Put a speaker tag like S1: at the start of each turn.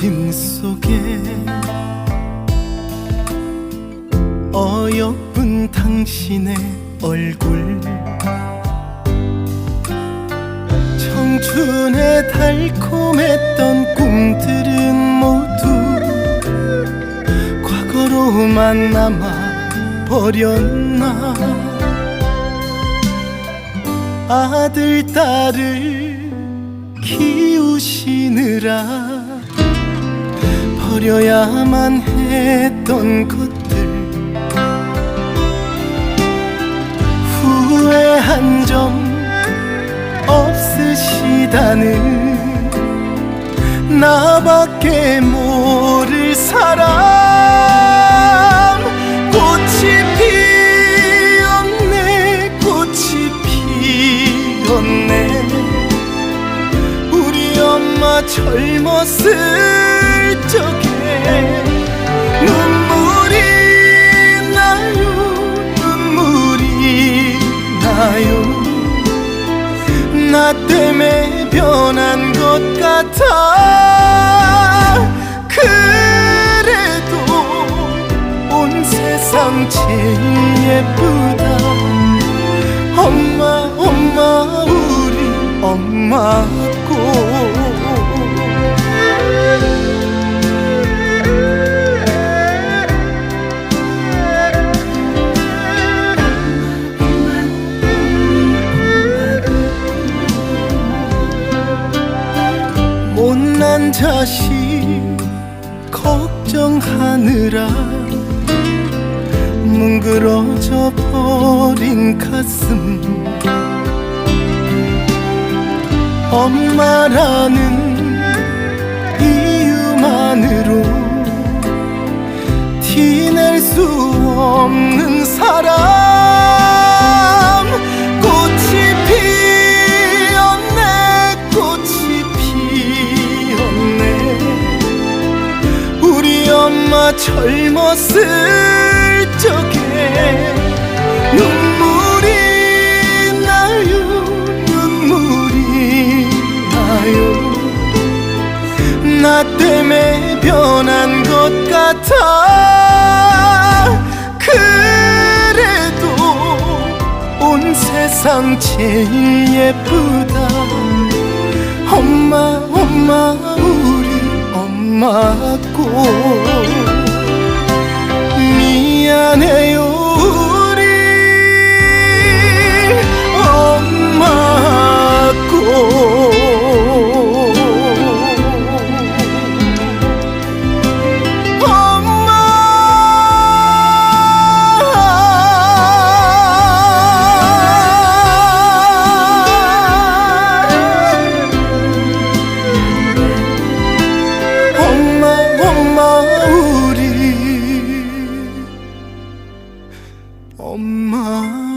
S1: 짐 속에 어여쁜 당신의 얼굴 청춘의 달콤했던 꿈들은 모두 과거로만 남아 버렸나? 아들 딸을 키우시느라 버려야만 했던 것들. 후회한 점 없으시다는 나밖에 모를 사람. 꽃이 피었네 꽃이 피었네. 우리 엄마 젊었을 적에 나 때문에 변한 것 같아. 그래도 온 세상 제일 예쁘 자식 걱정하느라 뭉그러져 버린 가슴. 엄마라는 이유만으로 티낼 수 없는 사람 젊었을 적에 눈물이 나요 눈물이 나요. 나 때문에 변한 것 같아. 그래도 온 세상 제일 예쁘다. 엄마 엄마 우리 엄마 꼭 Oh.